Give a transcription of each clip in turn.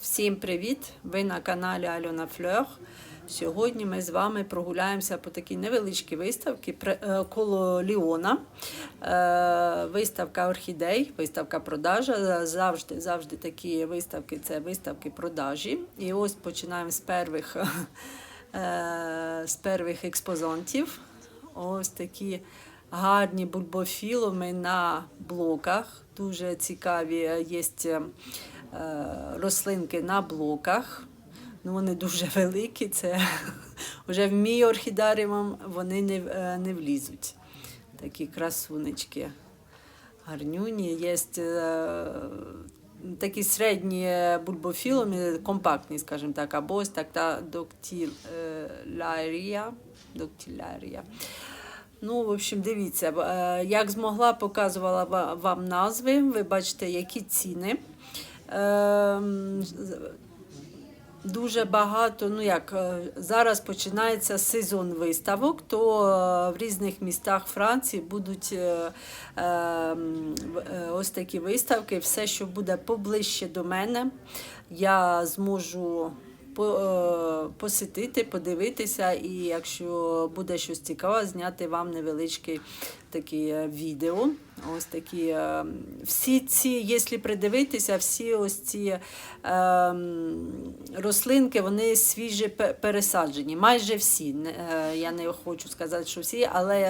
Всім привіт! Ви на каналі Альона Фльор. Сьогодні ми з вами прогуляємося по такій невеличкій виставці е, коло Ліона. Е, Виставка орхідей, виставка продажа. Завжди, завжди такі виставки це виставки продажі. І ось починаємо з первих, е, з первих експозантів. Ось такі гарні бульбофілуми на блоках. Дуже цікаві є рослинки на блоках. Ну, вони дуже великі. Це вже в мій орхідаріум вони не, е, не влізуть. Такі красунечки. Гарнюні. Є е, такі середні бульбофілуми, компактні, скажімо так, або ось так та доктілярія. доктілярія. Ну, в общем, дивіться, е, як змогла, показувала вам назви. Ви бачите, які ціни. Ем, Дуже багато, ну як е, зараз починається сезон виставок, то е, в різних містах Франції будуть е, е, м, в- е, ось такі виставки. Все, що буде поближче до мене, я зможу по- посетити, подивитися, і якщо буде щось цікаве, зняти вам невеличке таке відео. Ось такі е, всі ці, якщо придивитися, всі ось ці е, рослинки, вони свіжі пересаджені. Майже всі. Е, Я не хочу сказати, що всі, але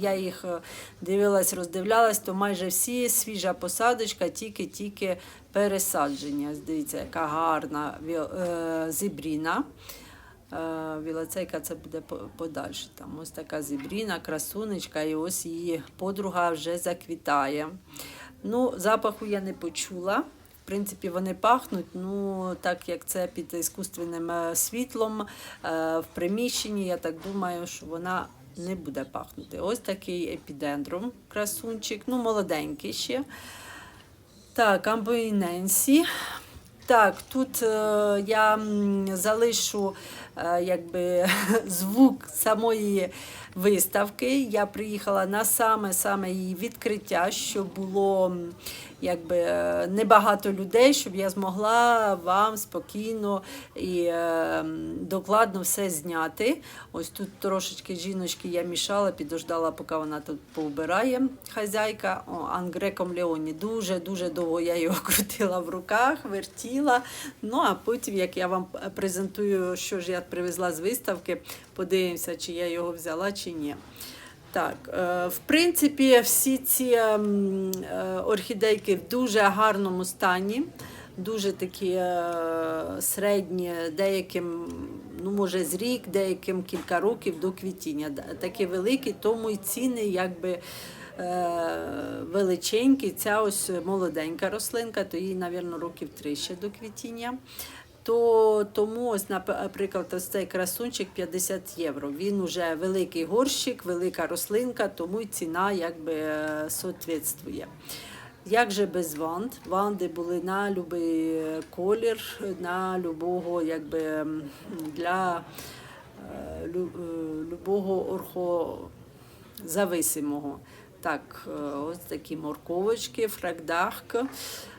я, їх е, дивилась, роздивлялась, то майже всі свіжа посадочка, тільки-тільки пересадження. Дивіться, яка гарна е, зібріна. Е, Вілоцейка це буде подальше. Там ось така зібріна, красунечка, і ось її подруга вже заквітає. Ну, запаху я не почула. В принципі, вони пахнуть, ну так як це під іскусственним е, світлом е, в приміщенні, я так думаю, що вона не буде пахнути. Ось такий епідендрум, красунчик, ну молоденький ще. Так, амбоїненсі. Так, тут я залишу якби, звук самої виставки. Я приїхала на саме-саме її відкриття, щоб було якби, е, небагато людей, щоб я змогла вам спокійно і е, докладно все зняти. Ось тут трошечки жіночки я мішала, підождала, поки вона тут повбирає хазяйка. О, Ангреком Леоні. Дуже-дуже довго я його крутила в руках, вертіла. Ну а потім, як я вам презентую, що ж я привезла з виставки, подивимося, чи я його взяла, чи ні. Так, е, в принципі, всі ці ем, е, орхідейки в дуже гарному стані, дуже такі е, середні, деяким, ну може з рік, деяким кілька років до квітіння. Такі великі, тому і ціни якби. Величенькі, ця ось молоденька рослинка, то їй, мабуть, років три ще до квітіння. То тому ось, наприклад, ось цей красунчик 50 євро. Він уже великий горщик, велика рослинка, тому й ціна якби е, соответствує. Як же без ванд? Ванди були на будь-який колір, на любого, якби для е, е, любого орхозависимого. Так, е, ось такі морковочки, фрагдахка.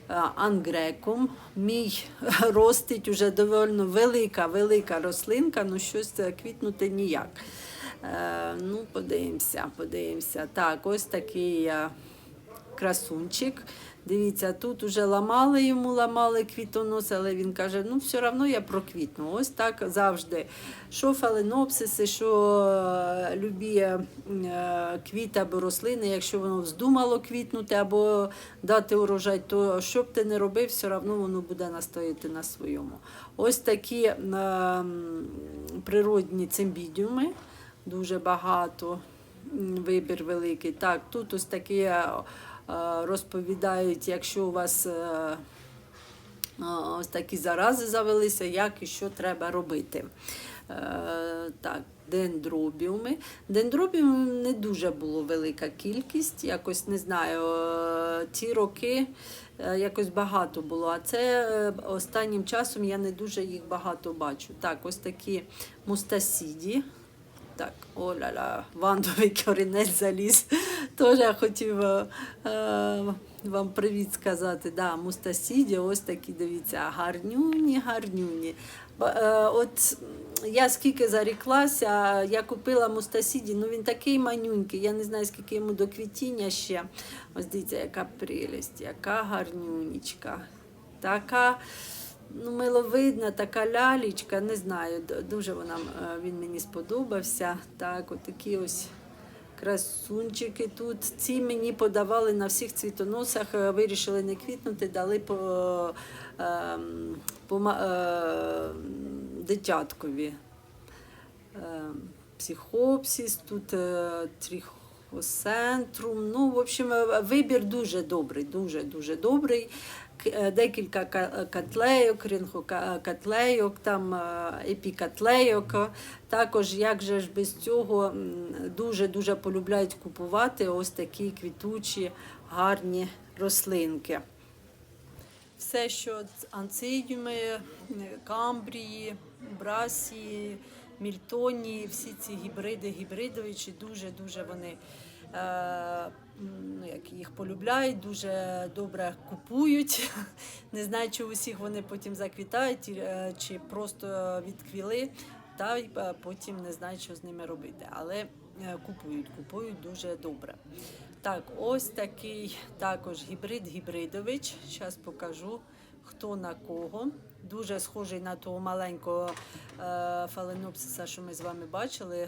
Ангреком ангрекум. Мій ростить уже доволі велика, велика рослинка, ну щось е, квітнути ніяк. Е, Ну, подивимося, подивимося. Так, ось такий е, красунчик. Дивіться, тут уже ламали йому, ламали квітонос, але він каже, ну все одно я проквітну. Ось так завжди. Що фаленопсиси, що е, любі е, квіти або рослини, якщо воно вздумало квітнути або дати урожай, то що б ти не робив, все одно воно буде настояти на своєму. Ось такі е, природні цимбідіуми, дуже багато вибір великий. Так, тут ось такі розповідають, якщо у вас е, е, ось такі зарази завелися, як і що треба робити. Е, Так, дендробіуми. Дендробіумів не дуже було велика кількість, якось не знаю, е, ті роки е, якось багато було. А це е, останнім часом я не дуже їх багато бачу. Так, ось такі мустасіді. Так, оля-ля, вандовий корінець заліз. Теж я хотів е, е, вам привіт сказати. Да, мустасіді, ось такі, дивіться, гарнюні, гарнюні. Е, От я скільки заріклася, я купила мустасіді, ну він такий манюнький, я не знаю, скільки йому до квітіння ще. Ось дивіться, яка прелість, яка гарнюнічка. Така ну, миловидна, така лялічка, не знаю, дуже вона, е, він мені сподобався. Так, от такі ось красунчики тут. Ці мені подавали на всіх цвітоносах, е, вирішили не квітнути, дали по, по е, дитяткові. Е, Психопсис, тут е, трихоцентрум. Ну, в общем, вибір дуже добрий, дуже дуже добрий. Е, Декілька ка- котлейок, ринхокотлейок, там е, епікотлейок. Також, як же ж без цього, дуже-дуже полюбляють купувати ось такі квітучі, гарні рослинки. Все, що анцидіуми, е, камбрії, брасії, мільтонії, всі ці гібриди, гібридовичі, дуже-дуже вони е, ну, як їх полюбляють, дуже добре купують. Не знаю, чи усіх вони потім заквітають, е, чи просто відквіли, та е, потім не знають, що з ними робити. Але е, купують, купують дуже добре. Так, ось такий також гібрид гібридович. Зараз покажу, хто на кого. Дуже схожий на того маленького фаленопсиса, що ми з вами бачили.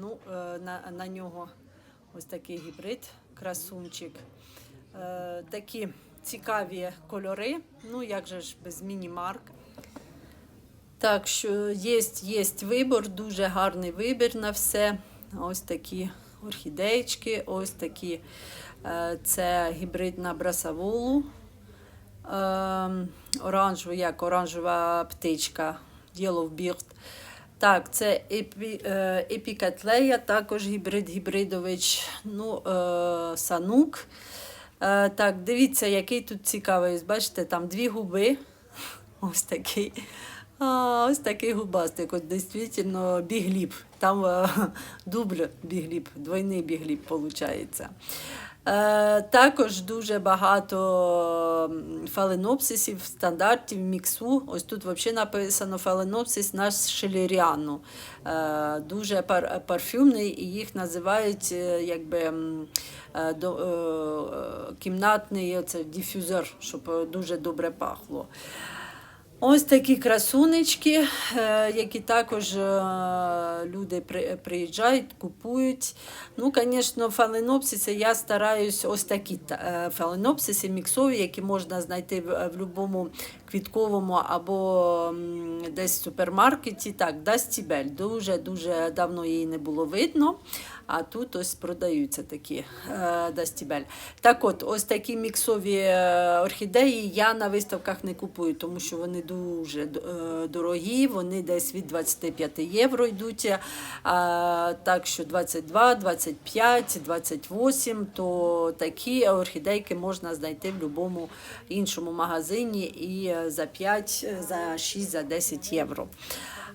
Ну, на, на нього ось такий гібрид, красунчик. Е, такі цікаві кольори. Ну, як же ж без міні-марк. Так що є, є вибір, дуже гарний вибір на все. Ось такі орхідеєчки, ось такі. е, Це гібридна брасаволу. Ем, Оранжева, як оранжева птичка, Yellow Bird. Так, це епі, е, епікатлея, також гібрид гібридович, ну, е, санук. Е, так, дивіться, який тут цікавий. Бачите, там дві губи. Ось такий. А, ось такий губастик, от дійсно бігліб. Там е, дубль бігліб, двойний бігліб виходить. Е, також дуже багато фаленопсисів, стандартів, міксу. Ось тут взагалі написано фаленопсис наш шелеріану. Е, дуже пар, парфюмний, і їх називають е, якби, кімнатний оце, дифузор, щоб дуже добре пахло. Ось такі красунечки, е, які також е, люди при- приїжджають, купують. Ну, звісно, фаленопсиси я стараюсь ось такі та- е, фаленопсиси міксові, які можна знайти в будь-якому квітковому або десь в супермаркеті. Так, Дастібель. Дуже-дуже давно її не було видно. А тут ось продаються такі е, Дастібель. Так от, ось такі міксові е, орхідеї я на виставках не купую, тому що вони дуже е, дорогі, вони десь від 25 євро йдуть. Так що 22, 25, 28, то такі орхідейки можна знайти в будь-якому іншому магазині і за 5, е, за 6, за 10 євро.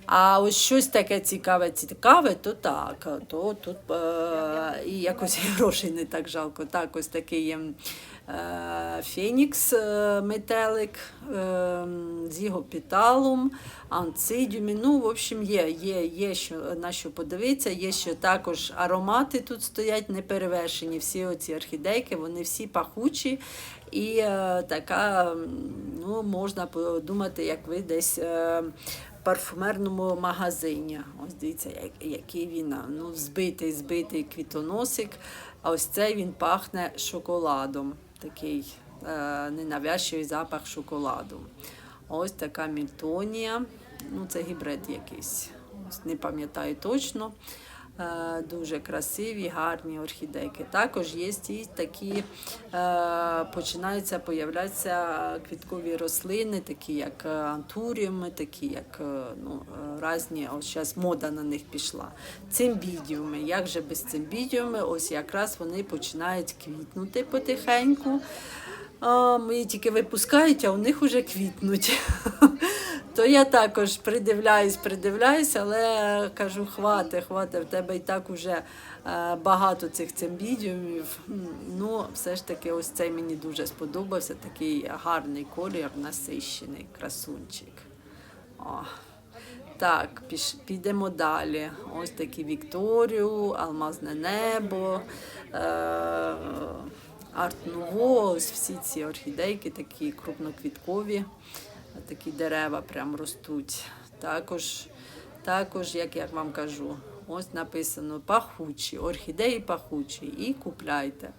А ось щось таке цікаве, цікаве, то так, то тут е, і якось грошей не так жалко. Так, ось такий є е, Фенікс е, метелик е, з його піталом, анцидіумі. Ну, в общем, є, є, є що, на що подивитися, є що також аромати тут стоять неперевершені. Всі оці орхідейки, вони всі пахучі. І е, така, ну, можна подумати, як ви десь. Е, парфумерному магазині. Ось дивіться, як- який він ну, збитий, збитий квітоносик. А ось цей він пахне шоколадом. Такий е, ненавязчивий запах шоколаду. Ось така мільтонія. Ну, це гібрид якийсь. Ось не пам'ятаю точно. Е, Дуже красиві, гарні орхідейки. Також є і такі, е, починаються появлятися квіткові рослини, такі як е, антуріуми, такі як ну, різні, ось зараз мода на них пішла. Цимбідіуми. Як же без цимбідіуми? Ось якраз вони починають квітнути потихеньку. Мої тільки випускають, а у них вже квітнуть. То я також придивляюсь, придивляюсь, але кажу, хвати, хвати, в тебе і так уже е, багато цих цимбідіумів. Ну, все ж таки, ось цей мені дуже сподобався. Такий гарний колір, насищений, красунчик. О. Так, піш, підемо далі. Ось такі Вікторію, Алмазне небо, е, Арт Нуво, ось всі ці орхідейки, такі крупноквіткові, такі дерева прям ростуть. Також, також, як я вам кажу, ось написано пахучі, орхідеї пахучі і купляйте.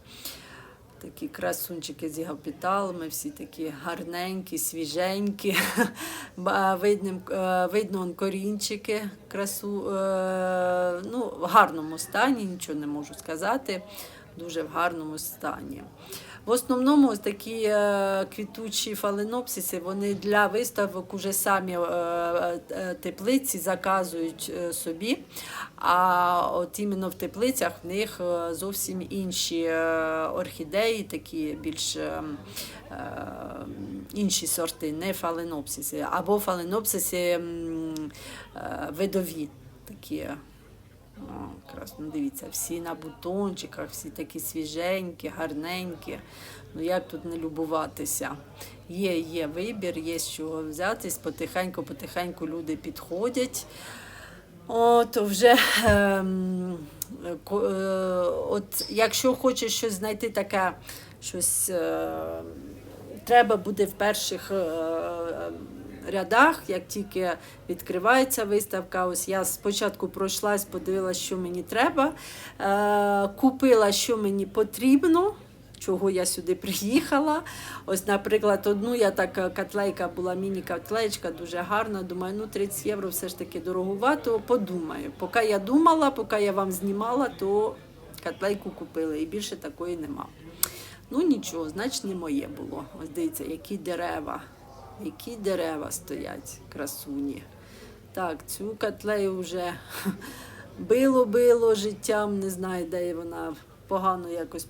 Такі красунчики з гапіталами, всі такі гарненькі, свіженькі. Видним, е, видно корінчики, красу, е, ну, в гарному стані, нічого не можу сказати. Дуже в гарному стані. В основному ось такі е, квітучі фаленопсиси, вони для виставок уже самі е, е, теплиці заказують собі. А от іменно в теплицях в них зовсім інші орхідеї, такі більш інші сорти, не фаленопсиси, або фаленопсиси видові такі. Красно, дивіться, всі на бутончиках, всі такі свіженькі, гарненькі. Ну як тут не любуватися? Є, є вибір, є з чого взятись. Потихеньку, потихеньку люди підходять. О, то вже ем, е, от, якщо хочеш щось знайти таке, щось е, треба буде в перших е, рядах, як тільки відкривається виставка. Ось я спочатку пройшлась, подивилася, що мені треба, е, купила, що мені потрібно. Чого я сюди приїхала. Ось, наприклад, одну я така котлейка була, міні-котлеєчка, дуже гарна. Думаю, ну 30 євро все ж таки дороговато. Подумаю. Поки я думала, поки я вам знімала, то котлейку купили і більше такої нема. Ну нічого, значить не моє було. Ось дивіться, які дерева, які дерева стоять, красуні. Так, цю котлею вже било-било життям, не знаю, де вона погано якось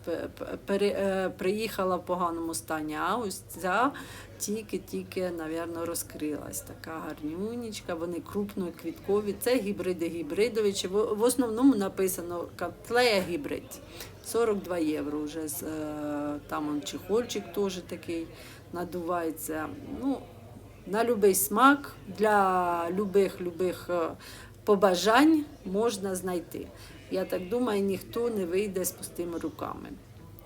е, приїхала в поганому стані. А ось ця тільки-тільки, напевно, розкрилась. Така гарнюнічка, вони крупно квіткові. Це гібриди гібридовичі. В, основному написано котлея гібрид. 42 євро вже з, е, там чехольчик теж такий надувається. Ну, на будь-який смак, для любих-любих е, побажань можна знайти. Я так думаю, ніхто не вийде з пустими руками.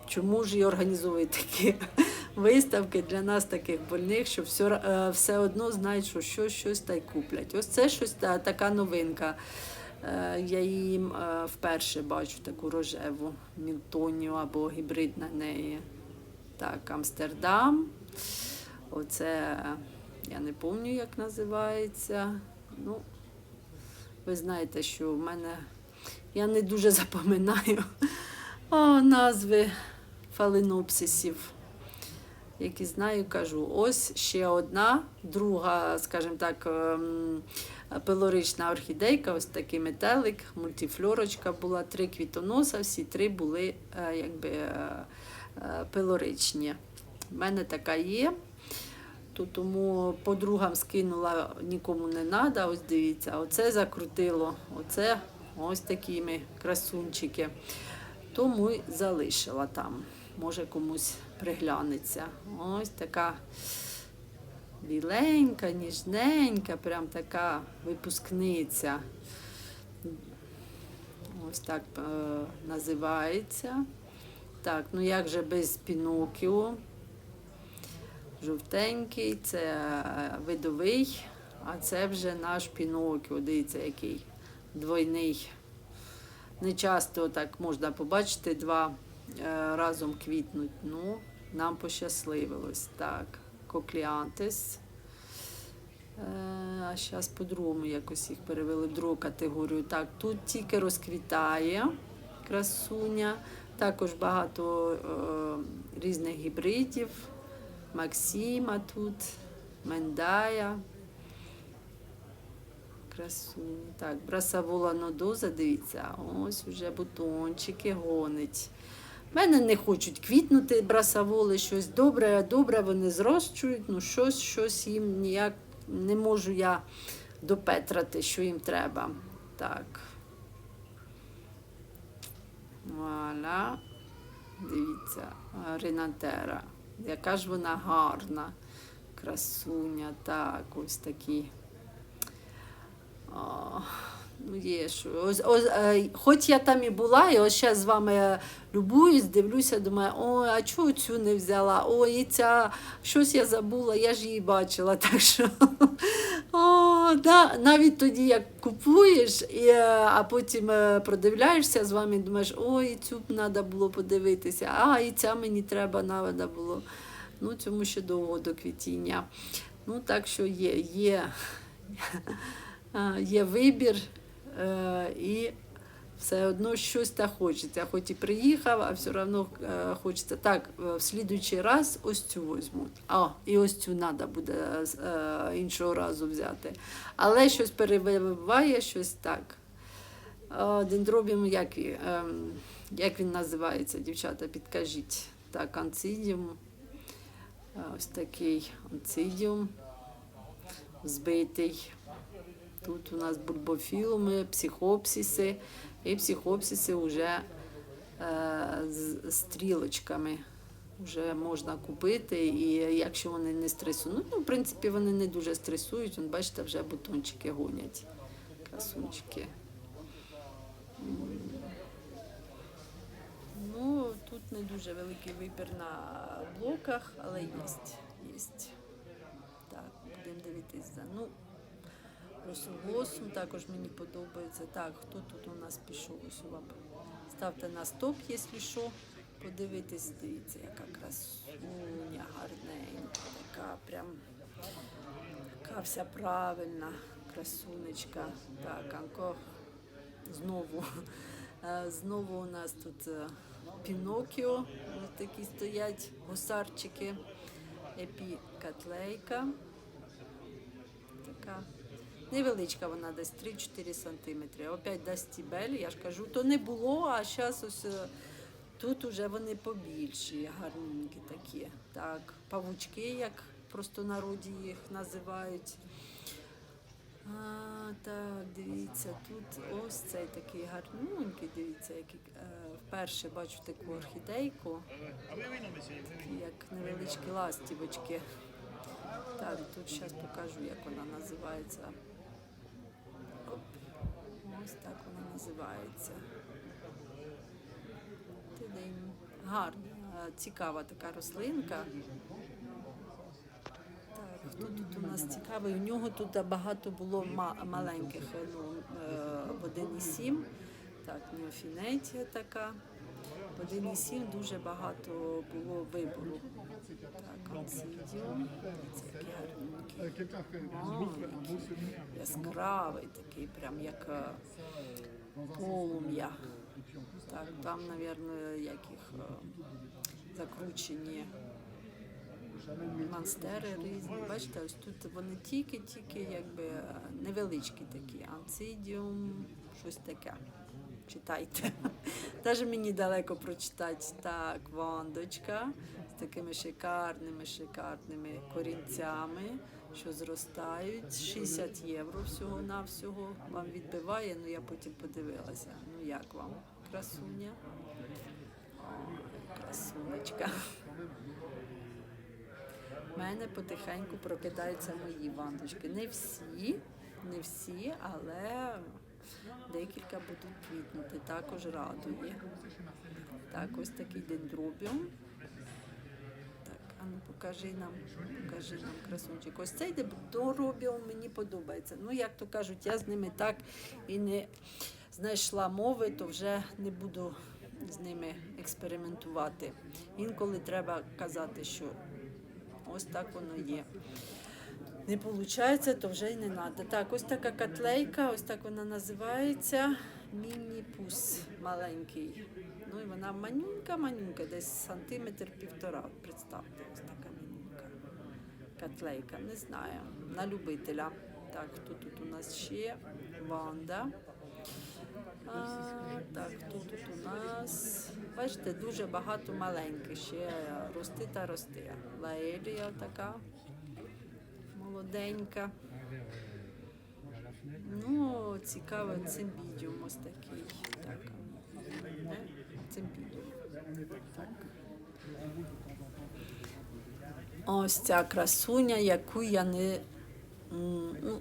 Чому ж і організовують такі виставки для нас, таких больних, що все, все одно знають, що щось, щось та й куплять. Ось це щось та, така новинка. Е, Я її е, вперше бачу таку рожеву мілтонію або гібрид на неї. Так, Амстердам. Оце я не пам'ятаю, як називається. Ну, ви знаєте, що в мене я не дуже запам'ятаю назви фаленопсисів. Які знаю, кажу. Ось ще одна, друга, скажімо так, ем, пилорична орхідейка, ось такий метелик, мультифлорочка була, три квітоноса, всі три були е, якби, е, е, пилоричні. У мене така є. То тому подругам скинула нікому не треба. Ось дивіться, оце закрутило, оце ось такими красунчики. Тому й залишила там. Може комусь приглянеться. Ось така біленька, ніжненька, прям така випускниця. Ось так е, називається. Так, ну як же без Пінокіо? Жовтенький, це е, видовий, а це вже наш Пінокіо. Дивіться, який двойний. Не часто так можна побачити два е, разом квітнуть. Ну, нам пощасливилось. Так, кокліантис. Е, А зараз по-другому якось їх перевели в другу категорію. Так, тут тільки розквітає красуня. Також багато е, різних гібридів. Максима тут, Мендая. Красуні. Так, брасавола нодоза, дивіться, ось вже бутончики гонить. В мене не хочуть квітнути брасаволи, щось добре, добре вони зрощують, ну щось, щось їм ніяк не можу я допетрати, що їм треба. Так. Вуаля. Дивіться, а, Ринатера. Яка ж вона гарна. Красуня, так, ось такі. О, є що. Ось, ось, е, хоч я там і була, і ось зараз з вами любуюсь, дивлюся, думаю, ой, а чого цю не взяла? Ой, і ця, щось я забула, я ж її бачила. Так що о, да, навіть тоді, як купуєш, і, е, а потім е, продивляєшся з вами, думаєш, ой, цю б треба було подивитися, а і ця мені треба треба було. Ну, цьому ще довго до квітіння. Ну, так що є, є, є вибір, і все одно щось та хочеться. Хоч і приїхав, а все одно е, хочеться. Так, е, в слідуючий раз ось цю візьмуть. А, і ось цю треба буде е, іншого разу взяти. Але щось перебиває, щось так. Е, Дендробіум, як, він, ем, як він називається, дівчата, підкажіть. Так, анцидіум. Е, Ось такий анцидіум збитий. Тут у нас бульбофілуми, психопсиси, і психопсиси вже е, з стрілочками. Вже можна купити, і якщо вони не стресують, ну, в принципі, вони не дуже стресують, Вон, бачите, вже бутончики гонять. Красунчики. Ну, тут не дуже великий вибір на блоках, але є. Єсть. Так, будемо дивитися. за- Ну, Росоглосум також мені подобається. Так, хто тут у нас пішов? Ось вам. Ставте на стоп, якщо що. Подивитись, дивіться, яка красуня, гарненька, така прям така вся правильна красунечка. Так, Анко знову. Е, Знову у нас тут е, Пінокіо, ось такі стоять гусарчики, епікатлейка. Така невеличка вона десь 3-4 сантиметри. Опять дасть стібель, я ж кажу, то не було, а зараз ось е, тут уже вони побільші, гарненькі такі. Так, павучки, як просто народі їх називають. А, так, дивіться, тут ось цей такий гарненький, дивіться, який, е, вперше бачу таку орхідейку, як невеличкі ластівочки. Так, тут зараз покажу, як вона називається. Ось так вона називається. Гарна, цікава така рослинка. Так, хто тут у нас цікавий? У нього тут багато було маленьких ну, е, в 1,7. Так, неофінетія така. В 1,7 дуже багато було вибору. Так, анцидіум. Це. Який яскравий такий, прям як е, полум'я. Так, там, мабуть, яких е, закручені монстери різні. Бачите, ось тут вони тільки-тільки якби е, невеличкі такі. Анцидіум, щось таке. Читайте. Навіть мені далеко прочитати. Так, вандочка з такими шикарними, шикарними корінцями, що зростають. 60 євро всього-навсього вам відбиває, ну я потім подивилася. Ну як вам? Красуня? Ой, красунечка. У мене потихеньку прокидаються мої вандочки. Не всі, не всі, але декілька будуть квітнути. Також радує. Так, ось такий дендробіум. Покажи нам, покажи нам красунчик. Ось цей дендробіум мені подобається. Ну, як то кажуть, я з ними так і не знайшла мови, то вже не буду з ними експериментувати. Інколи треба казати, що ось так воно є. Не виходить, то вже й не треба. Так, ось така котлейка, ось так вона називається. Міні-пус маленький. Ну і вона манюнька-манюнька, десь сантиметр півтора. Представте. Котлейка, не знаю. На любителя. Так, хто тут у нас ще? Ванда. А, так, хто тут у нас? Бачите, дуже багато маленьких ще рости та рости. Лаелія така. молоденька. Ну, цікаво, цимбідіум ось такий. Так. Цимбідіум. Так. Ось ця красуня, яку я не. Ну,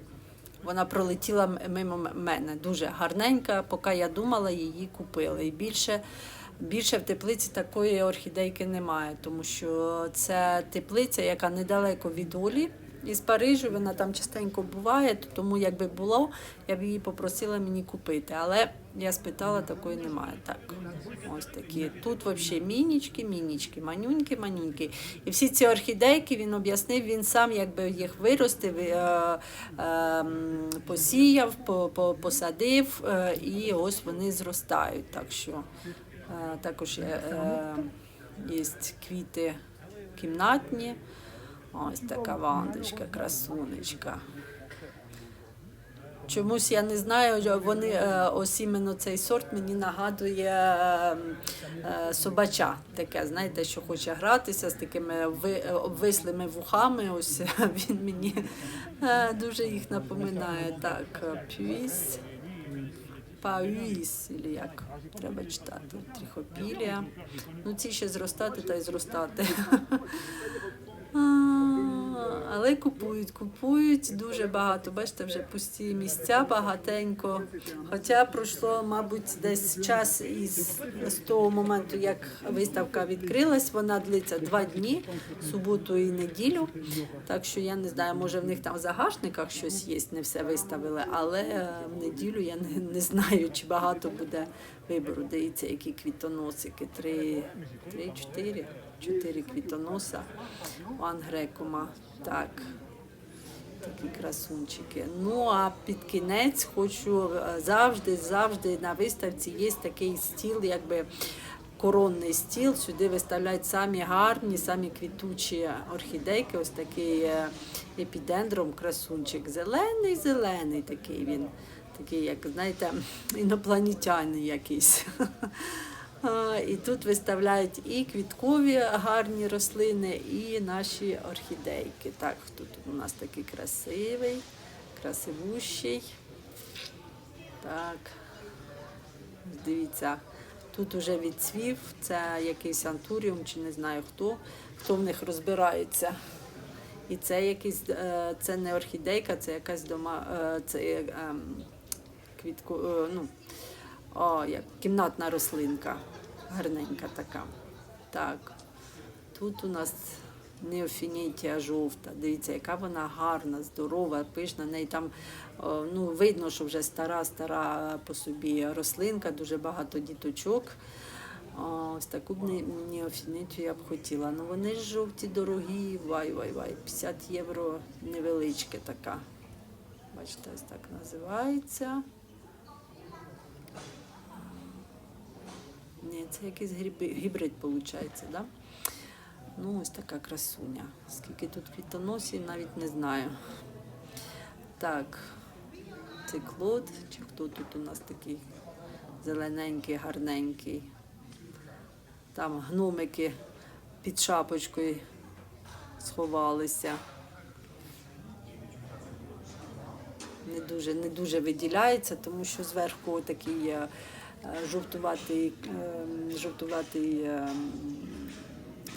вона пролетіла мимо мене. Дуже гарненька, поки я думала, її купили. І більше, більше в теплиці такої орхідейки немає, тому що це теплиця, яка недалеко від Олі. Із Парижу вона там частенько буває, то тому якби було, я б її попросила мені купити. Але я спитала, такої немає. Так, ось такі. Тут взагалі мінічки, мінічки, манюньки, манюньки. І всі ці орхідейки він об'яснив, він сам якби їх виростив, е, е, посіяв, по, по, посадив, е, і ось вони зростають. Так що також є квіти кімнатні. Ось така вандочка, красунечка. Чомусь я не знаю, вони е, ось іменно цей сорт мені нагадує е, е, собача. Таке, знаєте, що хоче гратися з такими обвислими вухами. Ось він мені дуже їх напоминає. Так, пюїс. Пауїс, або як треба читати. Трихопілія. Ну, ці ще зростати та й зростати. Але купують, купують дуже багато. Бачите, вже пусті місця багатенько. Хоча пройшло, мабуть, десь час із з того моменту, як виставка відкрилась. Вона длиться два дні, суботу і неділю. Так що я не знаю, може в них там в загашниках щось є, не все виставили, але е, в неділю я не, не знаю, чи багато буде вибору. Дивіться, які квітоносики. Три, три, чотири, квітоноса у Ангрекума. Так. Такі красунчики. Ну а під кінець хочу е, завжди, завжди на виставці є такий стіл, якби коронний стіл. Сюди виставляють самі гарні, самі квітучі орхідейки. Ось такий е, епідендром красунчик. Зелений, зелений такий він. Такий, як знаєте, інопланетяний якийсь. І тут виставляють і квіткові гарні рослини, і наші орхідейки. Так, тут у нас такий красивий, красивущий. Так. Дивіться, тут уже відцвів, це якийсь антуріум, чи не знаю хто, хто в них розбирається. І це якийсь, е, це не орхідейка, це якась дома, е, це ем, квітку, е, ну, о, як кімнатна рослинка, гарненька така. Так, тут у нас неофінітія жовта. Дивіться, яка вона гарна, здорова, пишна. Неї там ну, видно, що вже стара, стара по собі рослинка, дуже багато діточок. Ось таку б не- неофінітію я б хотіла. Ну вони ж жовті, дорогі, вай, вай, вай. 50 євро невеличке така. Бачите, ось так називається. Це якийсь гібрид, виходить, да? Ну, ось така красуня. Скільки тут квітоносів, навіть не знаю. Так, це Клод, чи хто тут у нас такий зелененький, гарненький. Там гномики під шапочкою сховалися. не дуже, не дуже виділяється, тому що зверху такий жовтуватий, е, жовтуватий е,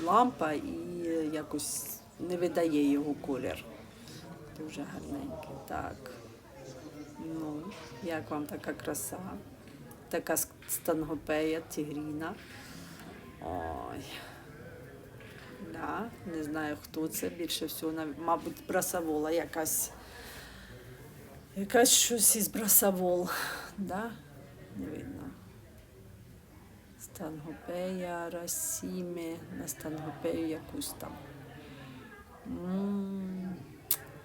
лампа і якось не видає його колір. Дуже гарненький. Так. Ну, як вам така краса? Така стангопея, тігріна. Ой. Да, не знаю, хто це. Більше всього, мабуть, брасавола якась. Якась щось із брасавол. Да? Не видно. Стангопея, Расімі, на стангопею якусь там. М,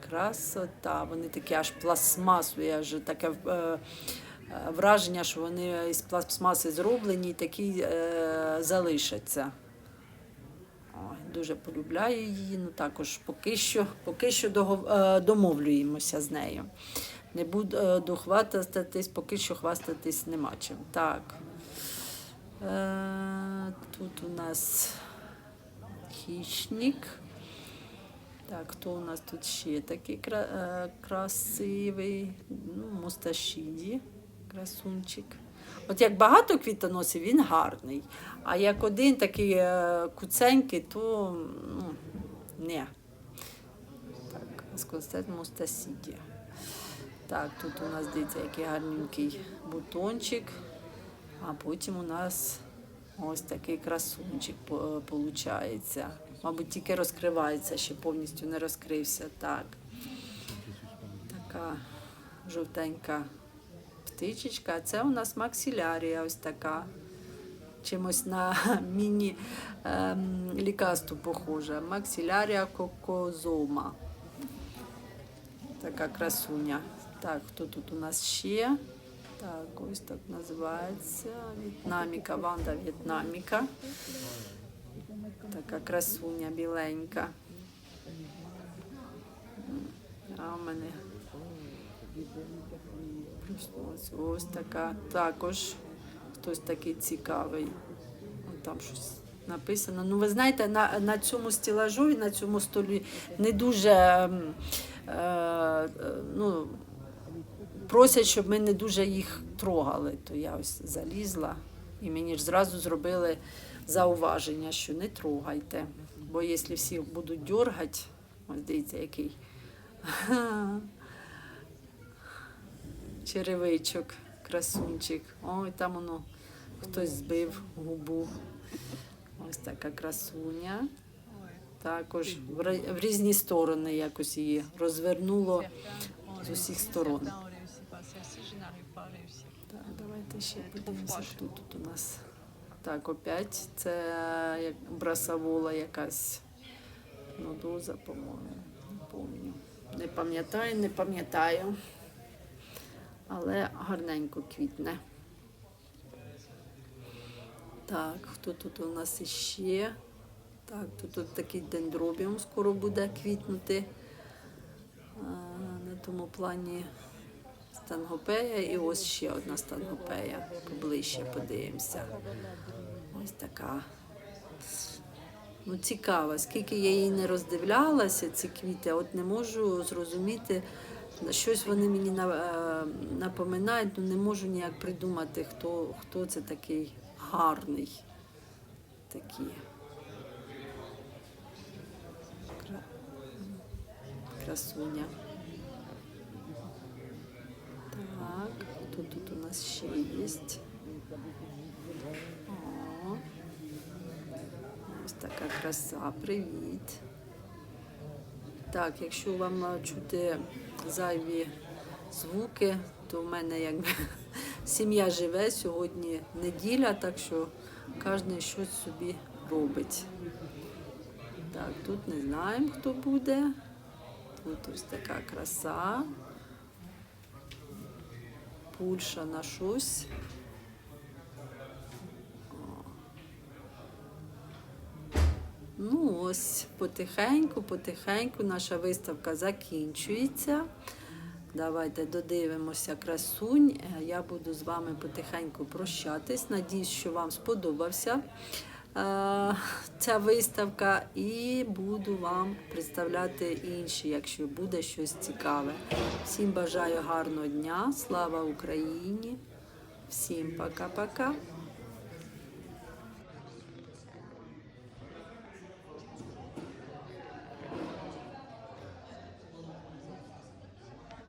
Красота. Вони такі аж пластмасові, аж таке е, е, враження, що вони із пластмаси зроблені і такі е, залишаться. Ой, дуже полюбляю її, ну також поки що, поки що е, домовлюємося з нею. Не буду хвастатись, поки що хвастатись нема чим. Так. Е, тут у нас хищник. Так, хто у нас тут ще такий е, красивий? Ну, Мусташіді, красунчик. От як багато квітоносів, він гарний. А як один такий е, куценький, то ну, не. Так, Скостет Мустасіді. Так, тут у нас дивіться, який гарненький бутончик. А потім у нас ось такий красунчик виходить. Мабуть, тільки розкривається, ще повністю не розкрився. Так. Така жовтенька птичечка. Це у нас максилярія ось така. Чимось на міні ем, похожа. Максилярія кокозома. Така красуня. Так, хто тут у нас ще? Так, ось так називається. В'єтнаміка, Ванда В'єтнаміка. Така красуня біленька. А в мене ось, ось така. Також хтось такий цікавий. Там щось написано. Ну, ви знаєте, на, на цьому стелажу і на цьому столі не дуже. Е, е, ну, просять, щоб ми не дуже їх трогали. То я ось залізла і мені ж зразу зробили зауваження, що не трогайте. Бо якщо всі будуть дергати, ось дивіться, який черевичок, красунчик. Ой, там воно хтось збив губу. Ось така красуня. Також в різні сторони якось її розвернуло з усіх сторон. Ще подивимося, що тут у нас. Так, опять це як брасавола якась ну, доза, по-моєму. Не помню. Не пам'ятаю, не пам'ятаю. Але гарненько квітне. Так, хто тут у нас іще? Так, тут, тут такий дендробіум скоро буде квітнути. А, на тому плані стангопея і ось ще одна стангопея. Поближче подивимося. Ось така. Ну, цікаво, скільки я її не роздивлялася, ці квіти, от не можу зрозуміти, щось вони мені е, напоминають, ну не можу ніяк придумати, хто, хто це такий гарний. Такі. Красуня. Так, тут, тут у нас ще є. Ось така краса. Привіт. Так, якщо вам е, чути зайві звуки, то в мене якби сім'я живе сьогодні неділя, так що кожен щось собі робить. Так, тут не знаємо, хто буде. Тут ось така краса. Пульша на щось. Ну, ось потихеньку, потихеньку наша виставка закінчується. Давайте додивимося красунь. Е, Я буду з вами потихеньку прощатись. Надіюсь, що вам сподобався ця виставка, і буду вам представляти інші, якщо буде щось цікаве. Всім бажаю гарного дня, слава Україні! Всім пока-пока!